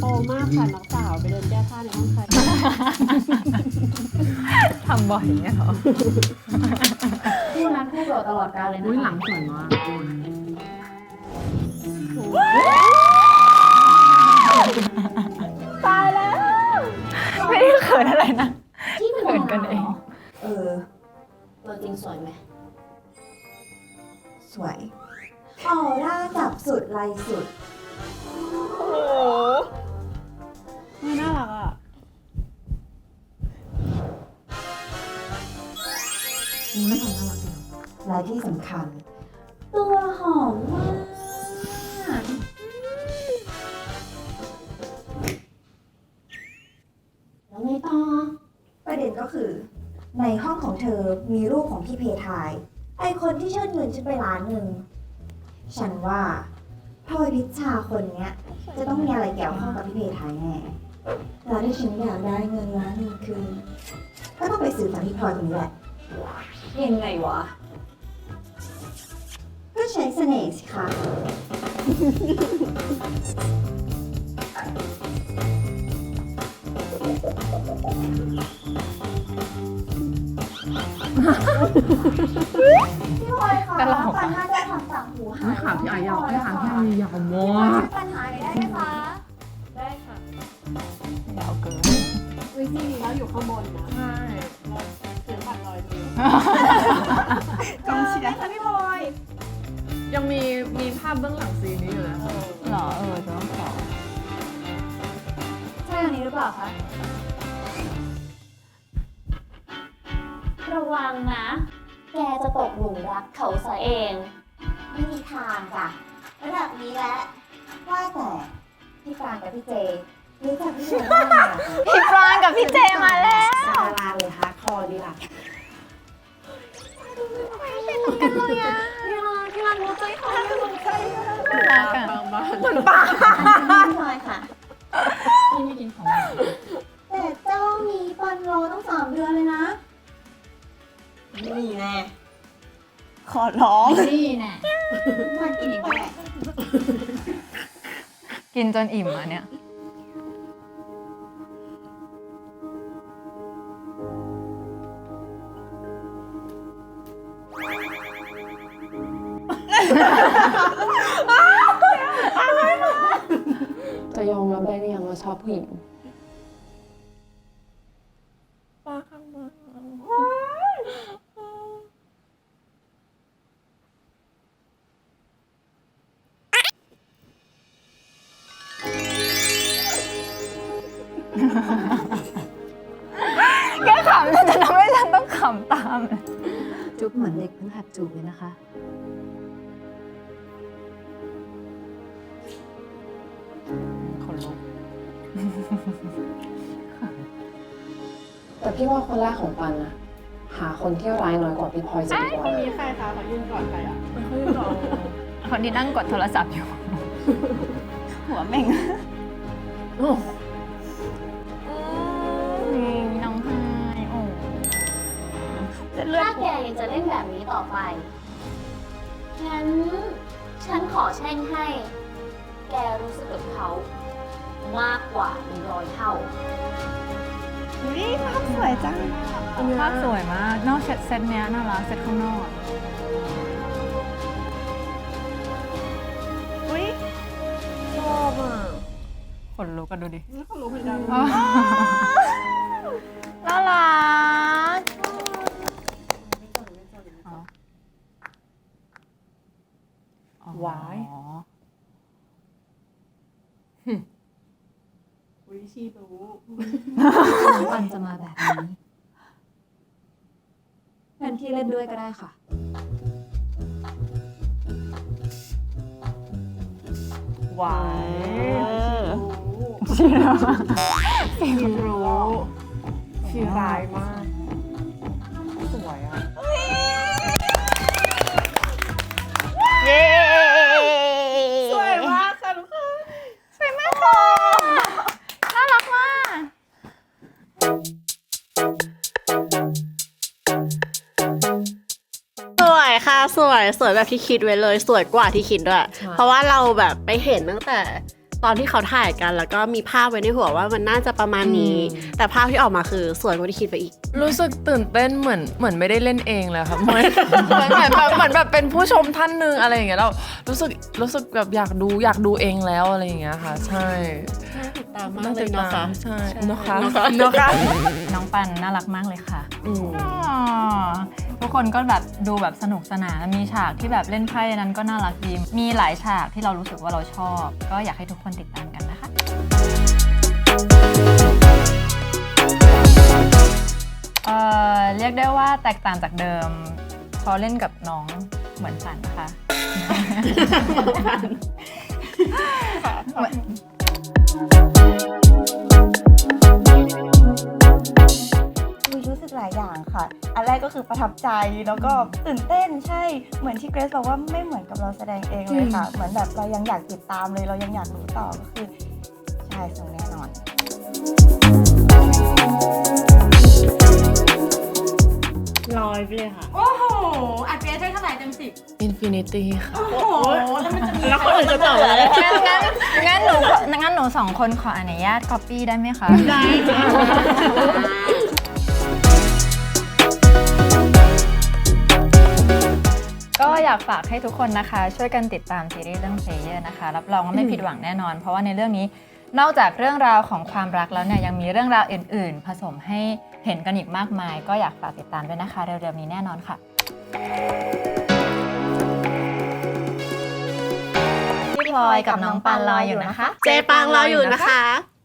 โตมากค่ะน้องสาวไปเดินแก้ผ้าในห้องใคร ทำบ่อยเนี่ยเหรอ คู่นั้นคู่โปรดตลอดกาลเลยนะอุ้ยคะหลังสวยมากตายแล้ว ไม่ได้เขินอะไรนะ ที่เป็นเขินกันเอง เออตัวจริงสวยไหม สวยออร่าจับสุดลายสุด โอ้โหไม่น่ารักอะ มน่ารักเลยลายที่สำคัญ ตัวหอมมากแล้วไงต่อประเด็นก็คือ ในห้องของเธอมีรูปของพี่เพทาย ไอคนที่เชิดเงินฉันไปล้านหนึ่ง ฉันว่าพลอยพิชชาคนเนี้ย จะต้องมีอะไรเกี่ยวข้องกับพี่เพทายแน่แล้วที่ฉันอยากได้เงินล้านหนึ่งคือ ก็ต้องไปสืบจากพี่พลอยคนนี้แหละ ยังไงวะ ก็ใช้เสน่ห์สิคะ พี่พลอยคะตลกปัอะญหาจะทำต่างหูหาไม่ยขาพี่อายาวไม่ขาพี่อายยาวมากปัญหาไหนได้ไหมคะ ได้ค่ะยาวเกินวิธีนี้เราอยู่ข้างบนนะ กองเชียร์ค่ะพี่พลอยยังมีมีภาพเบื้องหลังซีนนี้อยู่นะเหรอเออจะต้องขอใช่อันนี้หรือเปล่าคะ ระวังนะ แกจะตกหลุมรักเขาซะเอง ไม่มีทางจ้ะระดับนี้แหละว่าแต่พี่ฟรานกับพี่เจรู้จักพี่เจได้ไงอะคะพี่ฟรานกับพี่เจมาแล้ว นี่แน่ขอร้อง นี่แน่มันกินแปลกกินจนอิ่มอะเนี่ย จะยอมรับได้หรือยังว่าชอบผู้หญิง แกขำแต่จะทำให้ฉันต้องขำตามเลยจุ๊บเหมือนเด็กเพิ่งหัดจูบเลยนะคะ คนลุกแต่พี่ว่าคนแรกของปันนะหาคนที่ร้ายน้อยกว่าพี่พลอยจะดีกว่าคนนี้ใครคะเขายื่นก่อนใครอะไม่ค่อยหรอกคนที่นั่งกดโทรศัพท์อยู่ หัวเม่ง จะเลือดถ้าแกยังจะเล่นแบบนี้ต่อไป งั้น ฉันขอแช่งให้ แกรู้สึกกับเขา มากกว่าหนึ่งร้อยเท่านี่ภาพสวยจังภาพสวยมาก นอกเซตเซตเนี้ยน่ารักเซตข้างนอก อุ้ยชอบอะขนลุกกันดูดิเขารู้เหมือนกัน น่ารักอ๋อ หวาย อ๋อ อุ้ยชีรู้ปันจะมาแบบนี้แทนที่เล่นด้วยก็ได้ค่ะหวายชีรู้ฟิลรู้ชีร้ายมาก สวยค่ะสวยสวยแบบที่คิดไว้เลย สวยกว่าที่คิดด้วยใช่เพราะว่าเราแบบไปเห็นตั้งแต่ตอนที่เขาถ่ายกันแล้วก็มีภาพไว้ในหัวว่ามันน่าจะประมาณนี้ แต่ภาพที่ออกมาคือสวยกว่าที่คิดไปอีก รู้สึกตื่นเต้นเหมือนเหมือนไม่ได้เล่นเองเลยครับเหมือนเหมือนเหมือนแบบเหมือนแบบเป็นผู้ชมท่านหนึ่งอะไรอย่างเงี้ยเรารู้สึกรู้สึกแบบอยากดูอยากดูเองแล้วอะไรอย่างเงี้ยค่ะ ใช่ติดตามมากน่าเลจะยเนาะตาคะมใช่ใช่เนอะคะเนอะคะเนอะคะน้องปันน่ารักมากเลยค่ะอืมอ๋อ ทุกคนก็แบบดูแบบสนุกสนานมีฉากที่แบบเล่นไพ่นั้นก็น่ารักดีมีหลายฉากที่เรารู้สึกว่าเราชอบ ก็อยากให้ทุกคนติดตามกันนะคะเอ่อเรียกได้ว่าแตกต่างจากเดิมเพอเล่นกับน้องเหมือนฝันนะคะมี คือประทับใจแล้วก็ตื่นเต้นใช่เหมือนที่เกรซบอกว่าไม่เหมือนกับเราแสดงเองเลยค่ะ เหมือนแบบเรายังอยากติดตามเลย เรายังอยากรู้ต่อก็คือใช่สนุกแน่นอนร้อยไปเลยค่ะ โอ้โหอัดเปียใช้เท่าไหร่เต็มสิบอินฟินิตี้ค่ะ โอ้โห แล้วมันจะมีแล้วคนอื่นจะตอบอะไรงั้นงั้นงั้นหนูของั้นหนูสองคนขออนุญาต copy ได้ไหมคะ ได้ ก็อยากฝากให้ทุกคนนะคะ ช่วยกันติดตามซีรีส์เรื่อง Player นะคะ รับรองว่าไม่ผิดหวังแน่นอน เพราะว่าในเรื่องนี้นอกจากเรื่องราวของความรักแล้วเนี่ยยังมีเรื่องราวอื่น ๆ ผสมให้เห็นกันอีกมากมาย ก็อยากฝากติดตามด้วยนะคะเร็วๆนี้แน่นอนค่ะพี่พลอยกับน้องปันรออยู่นะคะ เจปังรออยู่นะคะ